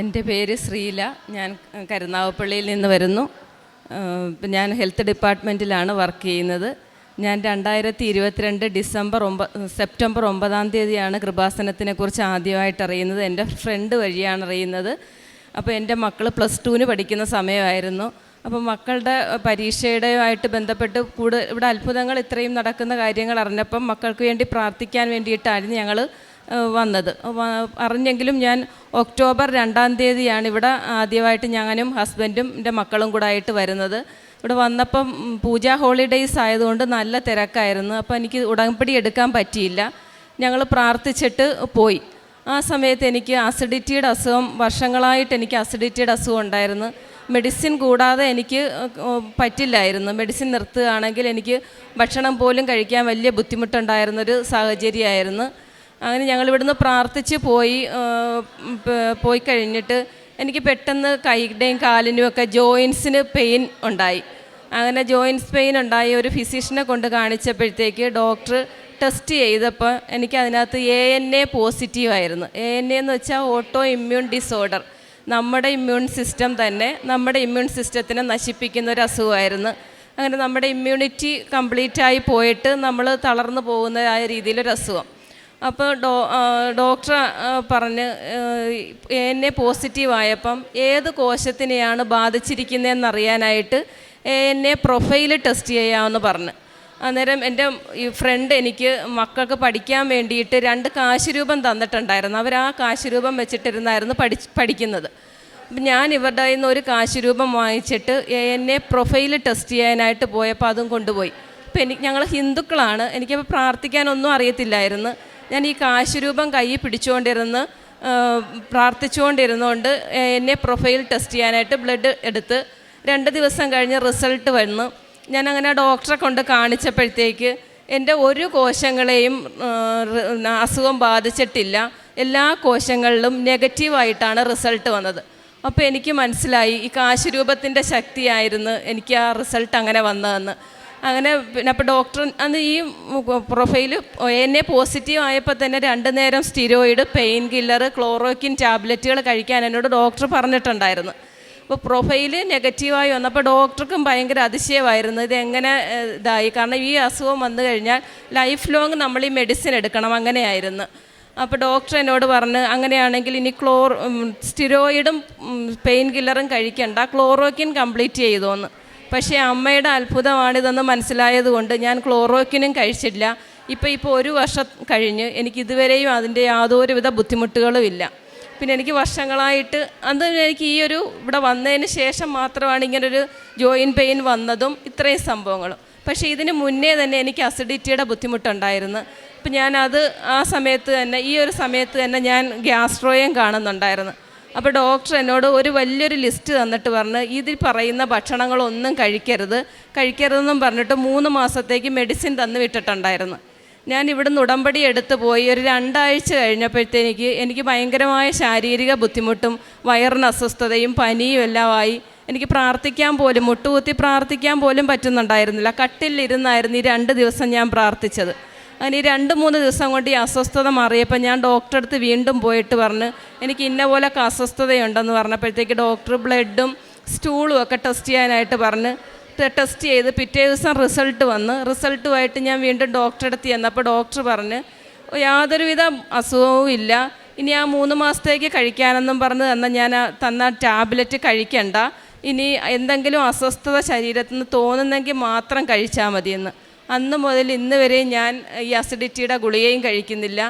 എന്റെ പേര് ശ്രീല. ഞാൻ കരുനാവപ്പള്ളിയിൽ നിന്ന് വരുന്നു. ഞാൻ ഹെൽത്ത് ഡിപ്പാർട്ട്മെന്റിലാണ് വർക്ക് ചെയ്യുന്നത്. ഞാൻ രണ്ടായിരത്തി ഇരുപത്തിരണ്ട് ഡിസംബർ ഒമ്പ സെപ്റ്റംബർ ഒമ്പതാം തീയതിയാണ് കൃപാസനത്തിനെ കുറിച്ച് ആദ്യമായിട്ട് അറിയുന്നത്. എന്റെ ഫ്രണ്ട് വഴിയാണ് അറിയുന്നത്. അപ്പോൾ എന്റെ മക്കൾ പ്ലസ് ടുവിന് പഠിക്കുന്ന സമയമായിരുന്നു. അപ്പോൾ മക്കളുടെ പരീക്ഷയുടെയുമായിട്ട് ബന്ധപ്പെട്ട് കൂടുതൽ ഇവിടെ അത്ഭുതങ്ങൾ ഇത്രയും നടക്കുന്ന കാര്യങ്ങൾ അറിഞ്ഞപ്പം മക്കൾക്ക് വേണ്ടി പ്രാർത്ഥിക്കാൻ വേണ്ടിയിട്ടായിരുന്നു ഞങ്ങൾ വന്നത്. അറിഞ്ഞെങ്കിലും ഞാൻ ഒക്ടോബർ രണ്ടാം തീയതിയാണ് ഇവിടെ ആദ്യമായിട്ട് ഞാനും ഹസ്ബൻഡും എന്റെ മക്കളും കൂടെ ആയിട്ട് വരുന്നത്. ഇവിടെ വന്നപ്പം പൂജ ഹോളിഡേയ്സ് ആയതുകൊണ്ട് നല്ല തിരക്കായിരുന്നു. അപ്പോൾ എനിക്ക് ഉടമ്പടി എടുക്കാൻ പറ്റിയില്ല. ഞങ്ങൾ പ്രാർത്ഥിച്ചിട്ട് പോയി. ആ സമയത്ത് എനിക്ക് അസിഡിറ്റിയുടെ അസുഖം വർഷങ്ങളായിട്ട് എനിക്ക് അസിഡിറ്റിയുടെ അസുഖം ഉണ്ടായിരുന്നു. മെഡിസിൻ കൂടാതെ എനിക്ക് പറ്റില്ലായിരുന്നു. മെഡിസിൻ നിർത്തുകയാണെങ്കിൽ എനിക്ക് ഭക്ഷണം പോലും കഴിക്കാൻ വലിയ ബുദ്ധിമുട്ടുണ്ടായിരുന്നൊരു സാഹചര്യമായിരുന്നു. അങ്ങനെ ഞങ്ങൾ ഇവിടുന്ന് പ്രാർത്ഥിച്ച് പോയി പോയി കഴിഞ്ഞിട്ട് എനിക്ക് പെട്ടെന്ന് കൈയുടെയും കാലിനും ഒക്കെ ജോയിൻസിന് പെയിൻ ഉണ്ടായി. അങ്ങനെ ജോയിൻസ് പെയിൻ ഉണ്ടായി. ഒരു ഫിസിഷ്യനെ കൊണ്ട് കാണിച്ചപ്പോഴത്തേക്ക് ഡോക്ടർ ടെസ്റ്റ് ചെയ്തപ്പോൾ എനിക്ക് അതിനകത്ത് എ എൻ എ പോസിറ്റീവ് ആയിരുന്നു. എ എൻ എ എന്ന് വെച്ചാൽ ഓട്ടോ ഇമ്മ്യൂൺ ഡിസോർഡർ. നമ്മുടെ ഇമ്മ്യൂൺ സിസ്റ്റം തന്നെ നമ്മുടെ ഇമ്മ്യൂൺ സിസ്റ്റത്തിനെ നശിപ്പിക്കുന്ന ഒരു അസുഖമായിരുന്നു. അങ്ങനെ നമ്മുടെ ഇമ്മ്യൂണിറ്റി കംപ്ലീറ്റായി പോയിട്ട് നമ്മൾ തളർന്നു പോകുന്നതായ രീതിയിലൊരു അസുഖം. അപ്പോൾ ഡോ ഡോക്ടർ പറഞ്ഞ് എന്നെ പോസിറ്റീവ് ആയപ്പം ഏത് കോശത്തിനെയാണ് ബാധിച്ചിരിക്കുന്നതെന്ന് അറിയാനായിട്ട് എന്നെ പ്രൊഫൈൽ ടെസ്റ്റ് ചെയ്യാമെന്ന് പറഞ്ഞു. അന്നേരം എന്റെ ഈ ഫ്രണ്ട് എനിക്ക് മക്കൾക്ക് പഠിക്കാൻ വേണ്ടിയിട്ട് രണ്ട് കാശുരൂപം തന്നിട്ടുണ്ടായിരുന്നു. അവർ ആ കാശുരൂപം വെച്ചിട്ടിരുന്നായിരുന്നു പഠി പഠിക്കുന്നത്. ഞാൻ ഇവരുടെ നിന്ന് ഒരു കാശുരൂപം വാങ്ങിച്ചിട്ട് എന്നെ പ്രൊഫൈൽ ടെസ്റ്റ് ചെയ്യാനായിട്ട് പോയപ്പോൾ അതും കൊണ്ടുപോയി. അപ്പോൾ എനിക്ക് ഞങ്ങൾ ഹിന്ദുക്കളാണ്. എനിക്കപ്പോൾ പ്രാർത്ഥിക്കാനൊന്നും അറിയത്തില്ലായിരുന്നു. ഞാൻ ഈ കാശുരൂപം കയ്യിൽ പിടിച്ചുകൊണ്ടിരുന്ന് പ്രാർത്ഥിച്ചുകൊണ്ടിരുന്നുകൊണ്ട് എന്നെ പ്രൊഫൈൽ ടെസ്റ്റ് ചെയ്യാനായിട്ട് ബ്ലഡ് എടുത്ത് രണ്ട് ദിവസം കഴിഞ്ഞ് റിസൾട്ട് വന്നു. ഞാൻ അങ്ങനെ ഡോക്ടറെ കൊണ്ട് കാണിച്ചപ്പോഴത്തേക്ക് എന്റെ ഒരു കോശങ്ങളെയും അസുഖം ബാധിച്ചിട്ടില്ല. എല്ലാ കോശങ്ങളിലും നെഗറ്റീവായിട്ടാണ് റിസൾട്ട് വന്നത്. അപ്പോൾ എനിക്ക് മനസ്സിലായി ഈ കാശുരൂപത്തിന്റെ ശക്തിയായിരുന്നു എനിക്ക് ആ റിസൾട്ട് അങ്ങനെ വന്നതെന്ന്. അങ്ങനെ പിന്നെ അപ്പോൾ ഡോക്ടർ അന്ന് ഈ പ്രൊഫൈൽ എന്നെ പോസിറ്റീവ് ആയപ്പോൾ തന്നെ രണ്ട് നേരം സ്റ്റിരോയിഡ് പെയിൻ കില്ലർ ക്ലോറോക്കിൻ ടാബ്ലറ്റുകൾ കഴിക്കാൻ എന്നോട് ഡോക്ടർ പറഞ്ഞിട്ടുണ്ടായിരുന്നു. അപ്പോൾ പ്രൊഫൈൽ നെഗറ്റീവായി വന്നപ്പോൾ ഡോക്ടർക്കും ഭയങ്കര അതിശയമായിരുന്നു. ഇത് എങ്ങനെ ഇതായി? കാരണം ഈ അസുഖം വന്നു കഴിഞ്ഞാൽ ലൈഫ് ലോങ് നമ്മൾ ഈ മെഡിസിൻ എടുക്കണം. അങ്ങനെയായിരുന്നു. അപ്പോൾ ഡോക്ടർ എന്നോട് പറഞ്ഞ് അങ്ങനെയാണെങ്കിൽ ഇനി ക്ലോർ സ്റ്റിരോയിഡും പെയിൻ കില്ലറും കഴിക്കണ്ട. ക്ലോറോക്കിൻ കംപ്ലീറ്റ് ചെയ്തോന്ന്. പക്ഷേ അമ്മയുടെ അത്ഭുതമാണിതെന്ന് മനസ്സിലായതുകൊണ്ട് ഞാൻ ക്ലോറോക്കിനും കഴിച്ചില്ല. ഇപ്പോൾ ഇപ്പോൾ ഒരു വർഷം കഴിഞ്ഞ് എനിക്ക് ഇതുവരെയും അതിന്റെ യാതൊരുവിധ ബുദ്ധിമുട്ടുകളും ഇല്ല. പിന്നെ എനിക്ക് വർഷങ്ങളായിട്ട് അത് എനിക്ക് ഈ ഒരു ഇവിടെ വന്നതിന് ശേഷം മാത്രമാണ് ഇങ്ങനൊരു ജോയിൻ പെയിൻ വന്നതും ഇത്രയും സംഭവങ്ങളും. പക്ഷേ ഇതിന് മുന്നേ തന്നെ എനിക്ക് അസിഡിറ്റിയുടെ ബുദ്ധിമുട്ടുണ്ടായിരുന്നു. അപ്പം ഞാനത് ആ സമയത്ത് തന്നെ ഈ ഒരു സമയത്ത് തന്നെ ഞാൻ ഗ്യാസ്ട്രോയും കാണുന്നുണ്ടായിരുന്നു. അപ്പോൾ ഡോക്ടർ എന്നോട് ഒരു വലിയൊരു ലിസ്റ്റ് തന്നിട്ട് പറഞ്ഞ് ഇതിൽ പറയുന്ന ഭക്ഷണങ്ങളൊന്നും കഴിക്കരുത്. കഴിക്കരുതെന്നും പറഞ്ഞിട്ട് മൂന്ന് മാസത്തേക്ക് മെഡിസിൻ തന്നു വിട്ടിട്ടുണ്ടായിരുന്നു. ഞാൻ ഇവിടുന്ന് ഉടമ്പടി എടുത്ത് പോയി. ഒരു രണ്ടാഴ്ച കഴിഞ്ഞപ്പോഴത്തേക്ക് എനിക്ക് ഭയങ്കരമായ ശാരീരിക ബുദ്ധിമുട്ടും വയറിന് അസ്വസ്ഥതയും പനിയും എല്ലാം ആയി. എനിക്ക് പ്രാർത്ഥിക്കാൻ പോലും മുട്ടുകുത്തി പ്രാർത്ഥിക്കാൻ പോലും പറ്റുന്നുണ്ടായിരുന്നില്ല. കട്ടിലിരുന്നായിരുന്നു ഈ രണ്ട് ദിവസം ഞാൻ പ്രാർത്ഥിച്ചത്. അങ്ങനെ ഈ രണ്ട് മൂന്ന് ദിവസം കൊണ്ട് ഈ അസ്വസ്ഥത മാറിയപ്പോൾ ഞാൻ ഡോക്ടറെ അടുത്ത് വീണ്ടും പോയിട്ട് പറഞ്ഞ് എനിക്ക് ഇന്ന പോലൊക്കെ അസ്വസ്ഥതയുണ്ടെന്ന് പറഞ്ഞപ്പോഴത്തേക്ക് ഡോക്ടർ ബ്ലഡും സ്റ്റൂളും ഒക്കെ ടെസ്റ്റ് ചെയ്യാനായിട്ട് പറഞ്ഞ് ടെസ്റ്റ് ചെയ്ത് പിറ്റേ ദിവസം റിസൾട്ട് വന്ന്. റിസൾട്ടുമായിട്ട് ഞാൻ വീണ്ടും ഡോക്ടറെ അടുത്ത് ചെന്നപ്പോൾ ഡോക്ടർ പറഞ്ഞ് യാതൊരുവിധ അസുഖവും ഇല്ല. ഇനി ആ മൂന്ന് മാസത്തേക്ക് കഴിക്കാനെന്നും പറഞ്ഞ് തന്ന ഞാൻ തന്ന ടാബ്ലറ്റ് കഴിക്കണ്ട. ഇനി എന്തെങ്കിലും അസ്വസ്ഥത ശരീരത്തിൽ നിന്ന് തോന്നുന്നെങ്കിൽ മാത്രം കഴിച്ചാൽ മതിയെന്ന്. അന്ന് മുതൽ ഇന്ന് വരെ ഞാൻ ഈ അസിഡിറ്റിയുടെ ഗുളികയും കഴിക്കുന്നില്ല.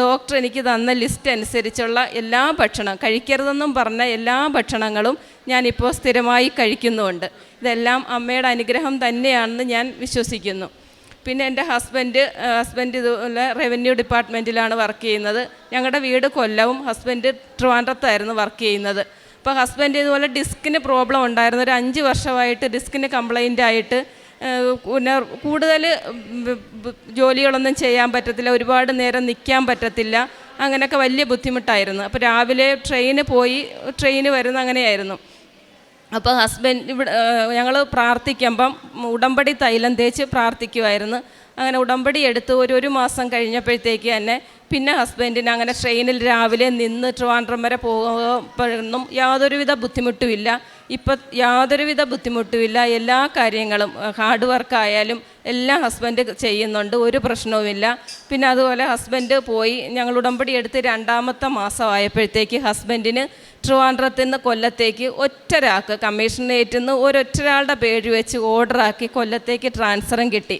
ഡോക്ടർ എനിക്ക് തന്ന ലിസ്റ്റ് അനുസരിച്ചുള്ള എല്ലാ ഭക്ഷണം കഴിക്കരുതെന്നും പറഞ്ഞ എല്ലാ ഭക്ഷണങ്ങളും ഞാനിപ്പോൾ സ്ഥിരമായി കഴിക്കുന്നുമുണ്ട് ഇതെല്ലാം അമ്മയുടെ അനുഗ്രഹം തന്നെയാണെന്ന് ഞാൻ വിശ്വസിക്കുന്നു. പിന്നെ എന്റെ ഹസ്ബൻഡ് ഹസ്ബൻഡ് ഇതുപോലെ റവന്യൂ ഡിപ്പാർട്ട്മെന്റിലാണ് വർക്ക് ചെയ്യുന്നത്. ഞങ്ങളുടെ വീട് കൊല്ലവും ഹസ്ബൻഡ് ട്രിവാൻഡ്രത്തായിരുന്നു വർക്ക് ചെയ്യുന്നത്. അപ്പോൾ ഹസ്ബൻഡ് ഇതുപോലെ ഡിസ്കിന് പ്രോബ്ലം ഉണ്ടായിരുന്നു. ഒരു അഞ്ച് വർഷമായിട്ട് ഡിസ്കിന് കംപ്ലൈന്റ് ആയിട്ട് പിന്നെ കൂടുതൽ ജോലികളൊന്നും ചെയ്യാൻ പറ്റത്തില്ല ഒരുപാട് നേരം നിൽക്കാൻ പറ്റത്തില്ല അങ്ങനെയൊക്കെ വലിയ ബുദ്ധിമുട്ടായിരുന്നു. അപ്പോൾ രാവിലെ ട്രെയിന് പോയി ട്രെയിന് വരുന്ന അങ്ങനെയായിരുന്നു. അപ്പോൾ ഹസ്ബൻഡ് ഇവിടെ ഞങ്ങൾ പ്രാർത്ഥിക്കുമ്പം ഉടമ്പടി തൈലം തേച്ച് പ്രാർത്ഥിക്കുമായിരുന്നു അങ്ങനെ ഉടമ്പടി എടുത്ത് ഒരു ഒരു മാസം കഴിഞ്ഞപ്പോഴത്തേക്ക് തന്നെ പിന്നെ ഹസ്ബൻഡിന് അങ്ങനെ ട്രെയിനിൽ രാവിലെ നിന്ന് ട്രിവാൻഡ്രം വരെ പോകുമ്പോഴൊന്നും യാതൊരുവിധ ബുദ്ധിമുട്ടുമില്ല. ഇപ്പം യാതൊരുവിധ ബുദ്ധിമുട്ടുമില്ല. എല്ലാ കാര്യങ്ങളും ഹാർഡ് വർക്കായാലും എല്ലാം ഹസ്ബൻഡ് ചെയ്യുന്നുണ്ട് ഒരു പ്രശ്നവുമില്ല. പിന്നെ അതുപോലെ ഹസ്ബൻഡ് പോയി ഞങ്ങൾ ഉടമ്പടി എടുത്ത് രണ്ടാമത്തെ മാസമായപ്പോഴത്തേക്ക് ഹസ്ബൻഡിന് ട്രിവാൻഡ്രത്തിൽ നിന്ന് കൊല്ലത്തേക്ക് ഒറ്റരാക്ക് കമ്മീഷണറേറ്റിൽ നിന്ന് ഒരൊറ്റരാളുടെ പേര് വെച്ച് ഓർഡറാക്കി കൊല്ലത്തേക്ക് ട്രാൻസ്ഫറും കിട്ടി.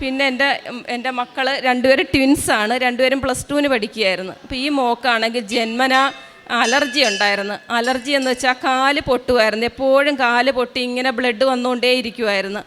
പിന്നെ എന്റെ എന്റെ മക്കൾ രണ്ടുപേരും ട്വിൻസാണ് രണ്ടുപേരും പ്ലസ് ടുവിന് പഠിക്കുകയായിരുന്നു. അപ്പോൾ ഈ മോക്കാണെങ്കിൽ ജന്മന അലർജി ഉണ്ടായിരുന്നു. അലർജി എന്ന് വെച്ചാൽ കാൽ പൊട്ടുമായിരുന്നു എപ്പോഴും കാൽ പൊട്ടി ഇങ്ങനെ ബ്ലഡ് വന്നുകൊണ്ടേ ഇരിക്കുമായിരുന്നു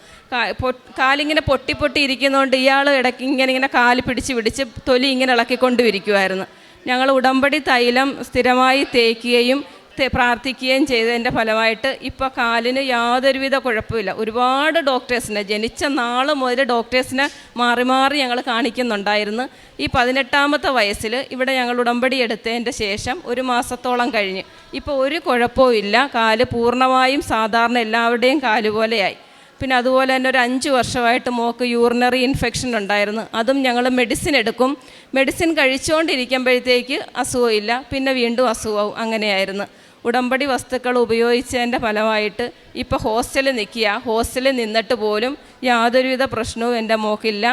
കാലിങ്ങനെ പൊട്ടി പൊട്ടി ഇരിക്കുന്നതുകൊണ്ട് ഇയാൾ ഇടയ്ക്ക് ഇങ്ങനെ ഇങ്ങനെ കാൽ പിടിച്ച് പിടിച്ച് തൊലി ഇങ്ങനെ ഇളക്കിക്കൊണ്ടിരിക്കുമായിരുന്നു ഞങ്ങൾ ഉടമ്പടി തൈലം സ്ഥിരമായി തേക്കുകയും പ്രാർത്ഥിക്കുകയും ചെയ്തതിന്റെ ഫലമായിട്ട് ഇപ്പോൾ കാലിന് യാതൊരുവിധ കുഴപ്പമില്ല. ഒരുപാട് ഡോക്ടേഴ്സിനെ ജനിച്ച നാൾ മുതൽ ഡോക്ടേഴ്സിനെ മാറി മാറി ഞങ്ങൾ കാണിക്കുന്നുണ്ടായിരുന്നു. ഈ പതിനെട്ടാമത്തെ വയസ്സിൽ ഇവിടെ ഞങ്ങൾ ഉടമ്പടി എടുത്തതിന്റെ ശേഷം ഒരു മാസത്തോളം കഴിഞ്ഞ്. ഇപ്പോൾ ഒരു കുഴപ്പവും ഇല്ല. കാൽ പൂർണമായും സാധാരണ എല്ലാവരുടെയും കാൽ പോലെയായി. പിന്നെ അതുപോലെ തന്നെ ഒരു അഞ്ച് വർഷമായിട്ട് മോക്ക് യൂറിനറി ഇൻഫെക്ഷൻ ഉണ്ടായിരുന്നു. അതും ഞങ്ങൾ മെഡിസിൻ എടുക്കും. മെഡിസിൻ കഴിച്ചുകൊണ്ടിരിക്കുമ്പോഴത്തേക്ക് അസുഖമില്ല പിന്നെ വീണ്ടും അസുഖമാവും അങ്ങനെയായിരുന്നു. ഉടമ്പടി വസ്തുക്കൾ ഉപയോഗിച്ചതിന്റെ ഫലമായിട്ട് ഇപ്പോൾ ഹോസ്റ്റലിൽ നിൽക്കുക. ഹോസ്റ്റലിൽ നിന്നിട്ട് പോലും യാതൊരുവിധ പ്രശ്നവും എന്റെ മോക്കില്ല.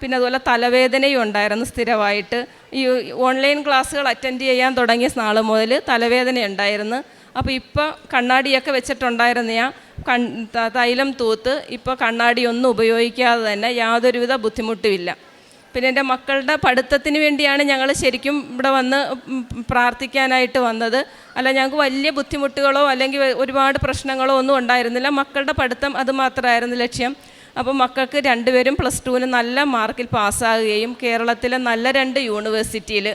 പിന്നെ അതുപോലെ തലവേദനയും ഉണ്ടായിരുന്നു സ്ഥിരമായിട്ട്. ഈ ഓൺലൈൻ ക്ലാസ്സുകൾ അറ്റൻഡ് ചെയ്യാൻ തുടങ്ങിയ നാൾ മുതൽ തലവേദന ഉണ്ടായിരുന്നു. അപ്പോൾ ഇപ്പോൾ കണ്ണാടിയൊക്കെ വെച്ചിട്ടുണ്ടായിരുന്ന ഞാൻ കൺ തൈലം തൂത്ത് ഇപ്പോൾ കണ്ണാടിയൊന്നും ഉപയോഗിക്കാതെ തന്നെ യാതൊരുവിധ ബുദ്ധിമുട്ടുമില്ല പിന്നെ എന്റെ മക്കളുടെ പഠിത്തത്തിന് വേണ്ടിയാണ് ഞങ്ങൾ ശരിക്കും ഇവിടെ വന്ന് പ്രാർത്ഥിക്കാനായിട്ട് വന്നത്. അല്ല ഞങ്ങൾക്ക് വലിയ ബുദ്ധിമുട്ടുകളോ അല്ലെങ്കിൽ ഒരുപാട് പ്രശ്നങ്ങളോ ഒന്നും ഉണ്ടായിരുന്നില്ല. മക്കളുടെ പഠിത്തം അത് മാത്രമായിരുന്നു ലക്ഷ്യം. അപ്പോൾ മക്കൾക്ക് രണ്ടുപേരും പ്ലസ് ടുവിന് നല്ല മാർക്കിൽ പാസ്സാകുകയും കേരളത്തിലെ നല്ല രണ്ട് യൂണിവേഴ്സിറ്റിയിൽ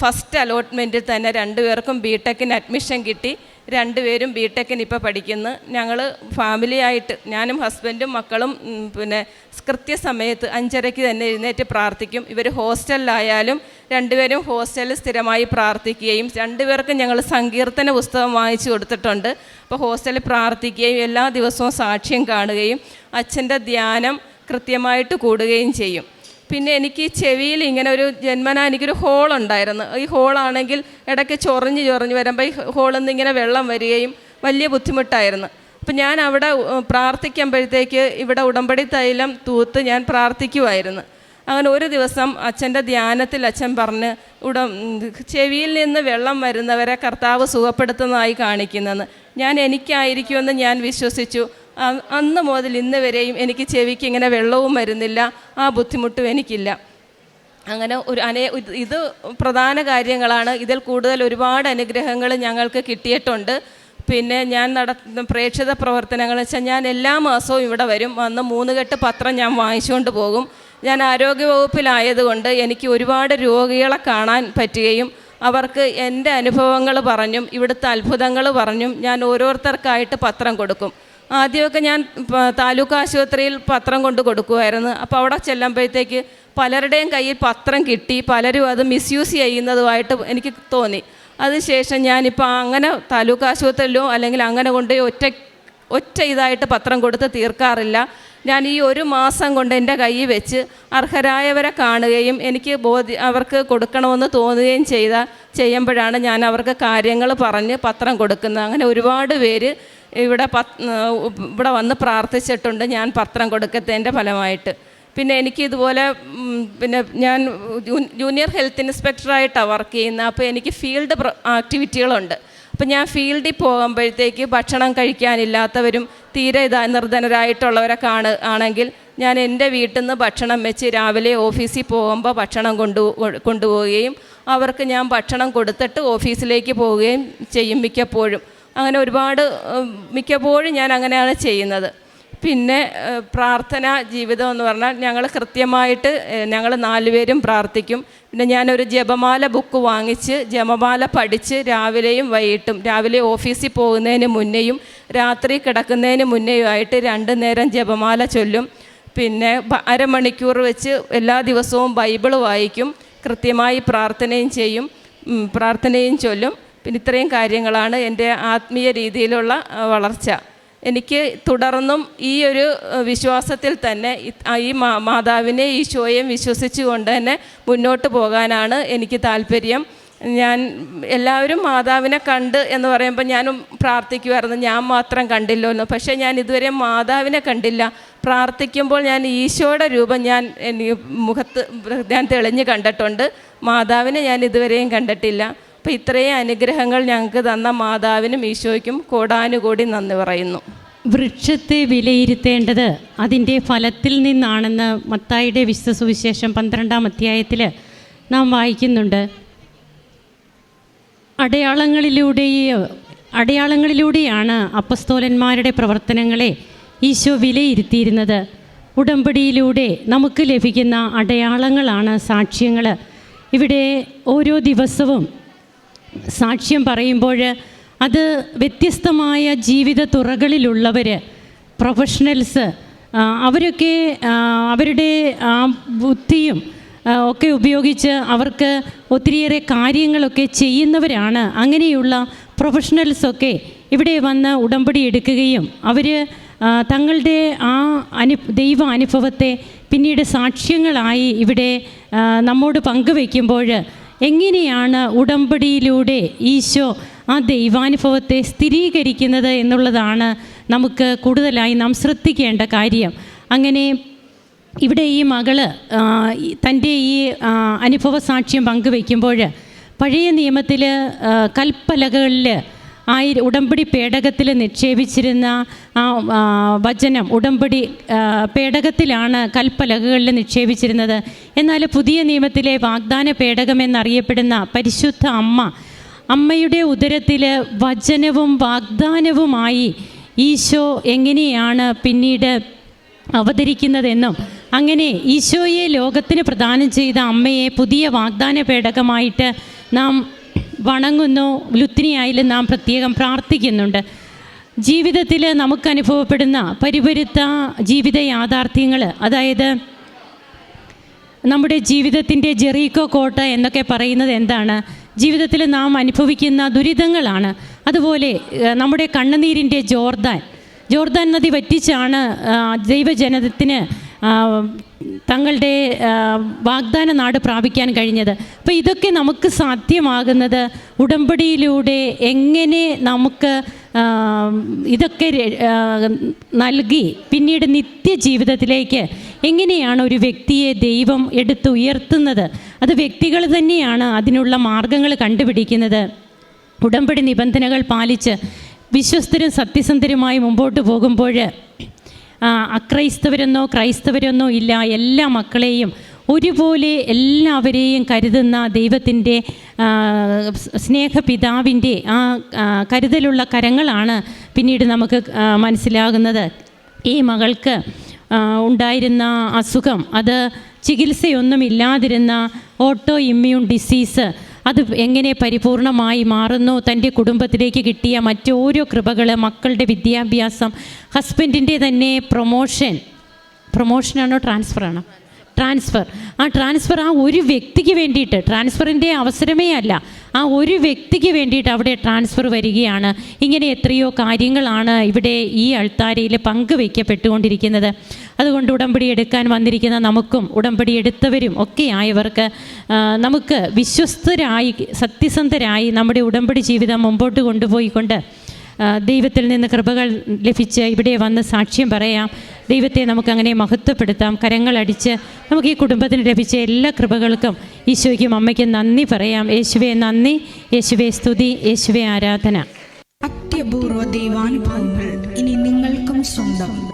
ഫസ്റ്റ് അലോട്ട്മെന്റിൽ തന്നെ രണ്ടുപേർക്കും ബി ടെക്കിന് അഡ്മിഷൻ കിട്ടി. രണ്ടുപേരും ബി ടെക്കിന് ഇപ്പോൾ പഠിക്കുന്നു ഞങ്ങൾ ഫാമിലിയായിട്ട് ഞാനും ഹസ്ബൻഡും മക്കളും പിന്നെ കൃത്യസമയത്ത് അഞ്ചരയ്ക്ക് തന്നെ എഴുന്നേറ്റ് പ്രാർത്ഥിക്കും. ഇവർ ഹോസ്റ്റലിലായാലും രണ്ടുപേരും ഹോസ്റ്റലിൽ സ്ഥിരമായി പ്രാർത്ഥിക്കുകയും രണ്ടുപേർക്കും ഞങ്ങൾ സങ്കീർത്തന പുസ്തകം വാങ്ങിച്ചു കൊടുത്തിട്ടുണ്ട്. അപ്പോൾ ഹോസ്റ്റലിൽ പ്രാർത്ഥിക്കുകയും എല്ലാ ദിവസവും സാക്ഷ്യം കാണുകയും അച്ഛന്റെ ധ്യാനം കൃത്യമായിട്ട് കൂടുകയും ചെയ്യും. പിന്നെ എനിക്ക് ചെവിയിൽ ഇങ്ങനെ ഒരു ജന്മന എനിക്കൊരു ഹോൾ ഉണ്ടായിരുന്നു. ഈ ഹോളാണെങ്കിൽ ഇടയ്ക്ക് ചൊറിഞ്ഞ് ചൊറിഞ്ഞ് വരുമ്പോൾ ഈ ഹോളിൽ നിന്ന് ഇങ്ങനെ വെള്ളം വരികയും വലിയ ബുദ്ധിമുട്ടായിരുന്നു. അപ്പം ഞാൻ അവിടെ പ്രാർത്ഥിക്കുമ്പോഴത്തേക്ക് ഇവിടെ ഉടമ്പടി തൈലം തൂത്ത് ഞാൻ പ്രാർത്ഥിക്കുമായിരുന്നു അങ്ങനെ ഒരു ദിവസം അച്ഛന്റെ ധ്യാനത്തിൽ അച്ഛൻ പറഞ്ഞ് ഉട ചെവിയിൽ നിന്ന് വെള്ളം വരുന്നവരെ കർത്താവ് സുഖപ്പെടുത്തുന്നതായി കാണിക്കുന്നതെന്ന് ഞാൻ എനിക്കായിരിക്കുമെന്ന് ഞാൻ വിശ്വസിച്ചു. അന്ന് മുതൽ ഇന്ന് വരെയും എനിക്ക് ചെവിക്ക് ഇങ്ങനെ വെള്ളവും വരുന്നില്ല ആ ബുദ്ധിമുട്ടും എനിക്കില്ല. അങ്ങനെ ഒരു അനേ ഇത് പ്രധാന കാര്യങ്ങളാണ്. ഇതിൽ കൂടുതൽ ഒരുപാട് അനുഗ്രഹങ്ങൾ ഞങ്ങൾക്ക് കിട്ടിയിട്ടുണ്ട്. പിന്നെ ഞാൻ നട പ്രേക്ഷിത പ്രവർത്തനങ്ങൾ വെച്ചാൽ ഞാൻ എല്ലാ മാസവും ഇവിടെ വരും. വന്ന് മൂന്ന് കെട്ട് പത്രം ഞാൻ വാങ്ങിച്ചുകൊണ്ട് പോകും. ഞാൻ ആരോഗ്യവകുപ്പിലായതുകൊണ്ട് എനിക്ക് ഒരുപാട് രോഗികളെ കാണാൻ പറ്റുകയും അവർക്ക് എന്റെ അനുഭവങ്ങൾ പറഞ്ഞും ഇവിടുത്തെ അത്ഭുതങ്ങൾ പറഞ്ഞും ഞാൻ ഓരോരുത്തർക്കായിട്ട് പത്രം കൊടുക്കും. ആദ്യമൊക്കെ ഞാൻ താലൂക്ക് ആശുപത്രിയിൽ പത്രം കൊണ്ട് കൊടുക്കുമായിരുന്നു അപ്പോൾ അവിടെ ചെല്ലുമ്പോഴത്തേക്ക് പലരുടെയും കയ്യിൽ പത്രം കിട്ടി പലരും അത് മിസ്യൂസ് ചെയ്യുന്നതുമായിട്ട് എനിക്ക് തോന്നി. അതിനുശേഷം ഞാനിപ്പോൾ അങ്ങനെ താലൂക്ക് ആശുപത്രിയിലോ അല്ലെങ്കിൽ അങ്ങനെ കൊണ്ട് ഒറ്റ ഒറ്റ ഇതായിട്ട് പത്രം കൊടുത്ത് തീർക്കാറില്ല. ഞാൻ ഈ ഒരു മാസം കൊണ്ട് എന്റെ കയ്യിൽ വെച്ച് അർഹരായവരെ കാണുകയും എനിക്ക് ബോധ്യ അവർക്ക് കൊടുക്കണമെന്ന് തോന്നുകയും ചെയ്ത ചെയ്യുമ്പോഴാണ് ഞാൻ അവർക്ക് കാര്യങ്ങൾ പറഞ്ഞ് പത്രം കൊടുക്കുന്നത്. അങ്ങനെ ഒരുപാട് പേര് ഇവിടെ ഇവിടെ വന്ന് പ്രാർത്ഥിച്ചിട്ടുണ്ട് ഞാൻ പത്രം കൊടുക്കത്തതിന്റെ ഫലമായിട്ട്. പിന്നെ എനിക്ക് ഇതുപോലെ പിന്നെ ഞാൻ ജൂനിയർ ഹെൽത്ത് ഇൻസ്പെക്ടറായിട്ടാണ് വർക്ക് ചെയ്യുന്നത് അപ്പോൾ എനിക്ക് ഫീൽഡ് ആക്ടിവിറ്റികളുണ്ട്. അപ്പോൾ ഞാൻ ഫീൽഡിൽ പോകുമ്പോഴത്തേക്ക് ഭക്ഷണം കഴിക്കാനില്ലാത്തവരും തീരെ ഇതാ നിർധനരായിട്ടുള്ളവരെ കാണു ആണെങ്കിൽ ഞാൻ എന്റെ വീട്ടിൽ നിന്ന് ഭക്ഷണം വെച്ച് രാവിലെ ഓഫീസിൽ പോകുമ്പോൾ ഭക്ഷണം കൊണ്ടു കൊണ്ടുപോവുകയും അവർക്ക് ഞാൻ ഭക്ഷണം കൊടുത്തിട്ട് ഓഫീസിലേക്ക് പോവുകയും ചെയ്യും മിക്കപ്പോഴും. അങ്ങനെ ഒരുപാട് മിക്കപ്പോഴും ഞാൻ അങ്ങനെയാണ് ചെയ്യുന്നത്. പിന്നെ പ്രാർത്ഥന ജീവിതം എന്ന് പറഞ്ഞാൽ ഞങ്ങൾ കൃത്യമായിട്ട് ഞങ്ങൾ നാലുപേരും പ്രാർത്ഥിക്കും. പിന്നെ ഞാനൊരു ജപമാല ബുക്ക് വാങ്ങിച്ച് ജപമാല പഠിച്ച് രാവിലെയും വൈകിട്ടും രാവിലെ ഓഫീസിൽ പോകുന്നതിന് മുന്നേയും രാത്രി കിടക്കുന്നതിന് മുന്നേയുമായിട്ട് രണ്ട് നേരം ജപമാല ചൊല്ലും. പിന്നെ അരമണിക്കൂർ വെച്ച് എല്ലാ ദിവസവും ബൈബിൾ വായിക്കും കൃത്യമായി പ്രാർത്ഥനയും ചെയ്യും പ്രാർത്ഥനയും ചൊല്ലും. പിന്നെ ഇത്രയും കാര്യങ്ങളാണ് എന്റെ ആത്മീയ രീതിയിലുള്ള വളർച്ച. എനിക്ക് തുടർന്നും ഈ ഒരു വിശ്വാസത്തിൽ തന്നെ ഈ മാതാവിനെ ഈശോയെയും വിശ്വസിച്ചുകൊണ്ട് തന്നെ മുന്നോട്ട് പോകാനാണ് എനിക്ക് താല്പര്യം. ഞാൻ എല്ലാവരും മാതാവിനെ കണ്ട് എന്ന് പറയുമ്പോൾ ഞാനും പ്രാർത്ഥിക്കുമായിരുന്നു ഞാൻ മാത്രം കണ്ടില്ലോ എന്ന്. പക്ഷേ ഞാൻ ഇതുവരെ മാതാവിനെ കണ്ടില്ല. പ്രാർത്ഥിക്കുമ്പോൾ ഞാൻ ഈശോയുടെ രൂപം ഞാൻ മുഖത്ത് ഞാൻ തെളിഞ്ഞ് കണ്ടിട്ടുണ്ട്. മാതാവിനെ ഞാൻ ഇതുവരെയും കണ്ടിട്ടില്ല. അപ്പോൾ ഇത്രയും അനുഗ്രഹങ്ങൾ ഞങ്ങൾക്ക് തന്ന മാതാവിനും ഈശോയ്ക്കും കോടാനുകൂടി നന്ദി പറയുന്നു. വൃക്ഷത്തെ വിലയിരുത്തേണ്ടത് അതിന്റെ ഫലത്തിൽ നിന്നാണെന്ന് മത്തായിയുടെ വിശുദ്ധ സുവിശേഷം പന്ത്രണ്ടാം അധ്യായത്തിൽ നാം വായിക്കുന്നുണ്ട്. അടയാളങ്ങളിലൂടെ അടയാളങ്ങളിലൂടെയാണ് അപ്പസ്തോലന്മാരുടെ പ്രവർത്തനങ്ങളെ ഈശോ വിലയിരുത്തിയിരുന്നത്. ഉടമ്പടിയിലൂടെ നമുക്ക് ലഭിക്കുന്ന അടയാളങ്ങളാണ് സാക്ഷ്യങ്ങൾ ഇവിടെ ഓരോ ദിവസവും സാക്ഷ്യം പറയുമ്പോൾ അത് വ്യത്യസ്തമായ ജീവിത തുറകളിലുള്ളവർ പ്രൊഫഷണൽസ് അവരൊക്കെ അവരുടെ ആ ബുദ്ധിയും ഒക്കെ ഉപയോഗിച്ച് അവർക്ക് ഒത്തിരിയേറെ കാര്യങ്ങളൊക്കെ ചെയ്യുന്നവരാണ്. അങ്ങനെയുള്ള പ്രൊഫഷണൽസൊക്കെ ഇവിടെ വന്ന് ഉടമ്പടി എടുക്കുകയും അവർ തങ്ങളുടെ ആ അനു ദൈവ അനുഭവത്തെ പിന്നീട് സാക്ഷ്യങ്ങളായി ഇവിടെ നമ്മോട് പങ്കുവെക്കുമ്പോൾ എങ്ങനെയാണ് ഉടമ്പടിയിലൂടെ ഈശോ ആ ദൈവാനുഭവത്തെ സ്ഥിരീകരിക്കുന്നത് എന്നുള്ളതാണ് നമുക്ക് കൂടുതലായി നാം ശ്രദ്ധിക്കേണ്ട കാര്യം. അങ്ങനെ ഇവിടെ ഈ മകൾ തന്റെ ഈ അനുഭവ സാക്ഷ്യം പങ്കുവെക്കുമ്പോൾ പഴയ നിയമത്തിൽ കൽപ്പലകളിൽ ആയി ഉടമ്പടി പേടകത്തിൽ നിക്ഷേപിച്ചിരുന്ന ആ ആ, വചനം ഉടമ്പടി പേടകത്തിലാണ് കൽപ്പലകകളിൽ നിക്ഷേപിച്ചിരുന്നത്. എന്നാൽ പുതിയ നിയമത്തിലെ വാഗ്ദാന പേടകം എന്നറിയപ്പെടുന്ന പരിശുദ്ധ അമ്മ അമ്മയുടെ ഉദരത്തിൽ വചനവും വാഗ്ദാനവുമായി ഈശോ എങ്ങനെയാണ് പിന്നീട് അവതരിക്കുന്നതെന്നും അങ്ങനെ ഈശോയെ ലോകത്തിന് പ്രദാനം ചെയ്ത അമ്മയെ പുതിയ വാഗ്ദാന പേടകമായിട്ട് നാം വണങ്ങുന്നു ലുത്തിനിയായാലും നാം പ്രത്യേകം പ്രാർത്ഥിക്കുന്നുണ്ട്. ജീവിതത്തിൽ നമുക്ക് അനുഭവപ്പെടുന്ന പരിപരുത്ത ജീവിത യാഥാർത്ഥ്യങ്ങൾ അതായത് നമ്മുടെ ജീവിതത്തിന്റെ ജെറീക്കോ കോട്ട എന്നൊക്കെ പറയുന്നത് എന്താണ്? ജീവിതത്തിൽ നാം അനുഭവിക്കുന്ന ദുരിതങ്ങളാണ്. അതുപോലെ നമ്മുടെ കണ്ണുനീരിന്റെ ജോർദാൻ. ജോർദാൻ നദി വറ്റിച്ചാണ് ദൈവജനത്തിന് തങ്ങളുടെ വാഗ്ദാന നാട് പ്രാപിക്കാൻ കഴിഞ്ഞത്. അപ്പോൾ ഇതൊക്കെ നമുക്ക് സാധ്യമാകുന്നത് ഉടമ്പടിയിലൂടെ എങ്ങനെ നമുക്ക് ഇതൊക്കെ നൽകി പിന്നീട് നിത്യജീവിതത്തിലേക്ക് എങ്ങനെയാണ് ഒരു വ്യക്തിയെ ദൈവം എടുത്തുയർത്തുന്നത്? അത് വ്യക്തികൾ തന്നെയാണ് അതിനുള്ള മാർഗങ്ങൾ കണ്ടുപിടിക്കുന്നത്. ഉടമ്പടി നിബന്ധനകൾ പാലിച്ച് വിശ്വസ്തരും സത്യസന്ധരുമായി മുമ്പോട്ട് പോകുമ്പോൾ അക്രൈസ്തവരെന്നോ ക്രൈസ്തവരെന്നോ ഇല്ല എല്ലാ മക്കളെയും ഒരുപോലെ എല്ലാവരെയും കരുതുന്ന ദൈവത്തിന്റെ സ്നേഹപിതാവിന്റെ ആ കരുതലുള്ള കരങ്ങളാണ് പിന്നീട് നമുക്ക് മനസ്സിലാകുന്നത്. ഈ മകൾക്ക് ഉണ്ടായിരുന്ന അസുഖം അത് ചികിത്സയൊന്നുമില്ലാതിരുന്ന ഓട്ടോ ഇമ്മ്യൂൺ ഡിസീസ് അത് എങ്ങനെ പരിപൂർണമായി മാറുന്നു? തന്റെ കുടുംബത്തിലേക്ക് കിട്ടിയ മറ്റോരോ കൃപകൾ മക്കളുടെ വിദ്യാഭ്യാസം ഹസ്ബൻഡിന്റെ തന്നെ പ്രൊമോഷൻ. പ്രൊമോഷനാണോ ട്രാൻസ്ഫറാണോ ട്രാൻസ്ഫർ ആ ട്രാൻസ്ഫർ ആ ഒരു വ്യക്തിക്ക് വേണ്ടിയിട്ട് ട്രാൻസ്ഫറിന്റെ അവസരമേ അല്ല. ആ ഒരു വ്യക്തിക്ക് വേണ്ടിയിട്ട് അവിടെ ട്രാൻസ്ഫർ വരികയാണ്. ഇങ്ങനെ എത്രയോ കാര്യങ്ങളാണ് ഇവിടെ ഈ അൾത്താരയിൽ പങ്കുവയ്ക്കപ്പെട്ടുകൊണ്ടിരിക്കുന്നത് അതുകൊണ്ട് ഉടമ്പടി എടുക്കാൻ വന്നിരിക്കുന്ന നമുക്കും ഉടമ്പടി എടുത്തവരും ഒക്കെ ആയവർക്ക് നമുക്ക് വിശ്വസ്തരായി സത്യസന്ധരായി നമ്മുടെ ഉടമ്പടി ജീവിതം മുമ്പോട്ട് കൊണ്ടുപോയിക്കൊണ്ട് ദൈവത്തിൽ നിന്ന് കൃപകൾ ലഭിച്ച് ഇവിടെ വന്ന് സാക്ഷ്യം പറയാം. ദൈവത്തെ നമുക്കങ്ങനെ മഹത്വപ്പെടുത്താം. കരങ്ങളടിച്ച് നമുക്ക് ഈ കുടുംബത്തിന് ലഭിച്ച എല്ലാ കൃപകൾക്കും ഈശോയ്ക്കും അമ്മയ്ക്കും നന്ദി പറയാം. യേശുവെ നന്ദി യേശുവെ സ്തുതി യേശുവെ ആരാധന. അത്യപൂർവ ദൈവാനുഭവങ്ങൾ ഇനി നിങ്ങൾക്കും സ്വന്തം.